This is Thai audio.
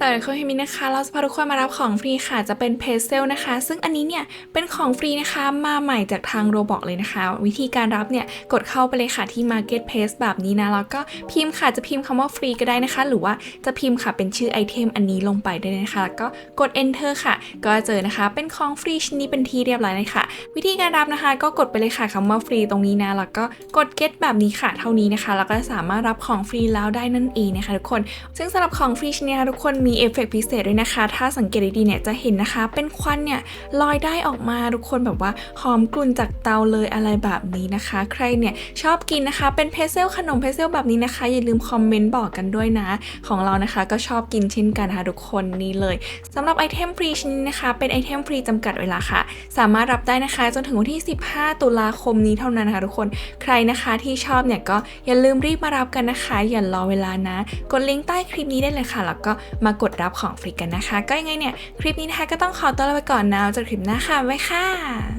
สวัสดีคุณฮิมินะคะ เราจะพาทุกคนมารับของฟรีค่ะ จะเป็นเพจเซลนะคะ ซึ่งอันนี้เนี่ยเป็นของฟรีนะคะมาใหม่จากทางโรบอกเลยนะคะ วิธีการรับเนี่ยกดเข้าไปเลยค่ะที่ Market Place แบบนี้นะ แล้วก็พิมพ์ค่ะจะพิมพ์คำว่าฟรีก็ได้นะคะ หรือว่าจะพิมพ์ค่ะเป็นชื่อไอเทมอันนี้ลงไปได้นะคะ แล้วก็กด enter ค่ะ ก็เจอนะคะ เป็นของฟรีชิ้นนี้เป็นที่เรียบร้อยเลยค่ะ วิธีการรับนะคะ ก็กดไปเลยค่ะคำว่าฟรีตรงนี้นะ แล้วก็กด get แบบนี้ค่ะ เท่านี้นะคะ แล้วก็สามารถรับของฟรีแล้วได้นั่นเองนะคะ ทุกคน ซึ่งสำหรับของฟรีชิ้นนี้ทุกคนมีเอฟเฟกต์พิเศษด้วยนะคะ ถ้าสังเกตดีๆเนี่ยจะเห็นนะคะ เป็นควันเนี่ยลอยได้ออกมาทุกคนแบบว่าหอมกลุ่นจากเตาเลยอะไรแบบนี้นะคะ ใครเนี่ยชอบกินนะคะ เป็นเพเซลขนมเพเซลแบบนี้นะคะ อย่าลืมคอมเมนต์บอกกันด้วยนะ ของเรานะคะก็ชอบกินเช่นกันนะคะทุกคนนี่เลยสำหรับไอเทมฟรีชิ้นนี้นะคะ เป็นไอเทมฟรีจำกัดเวลาค่ะ สามารถรับได้นะคะ จนถึงวันที่ 15 ตุลาคมนี้เท่านั้นนะคะทุกคนใครนะคะที่ชอบเนี่ยก็อย่าลืมรีบมารับกันนะคะ อย่ารอเวลานะ กดลิงก์ใต้คลิปนี้ได้เลยค่ะ แล้วก็มากดรับของฟรีกันนะคะ ก็ยังไงเนี่ย คลิปนี้นะคะก็ต้องขอตัวลาไปก่อนนะเจอกันคลิปหน้าค่ะไว้ค่ะ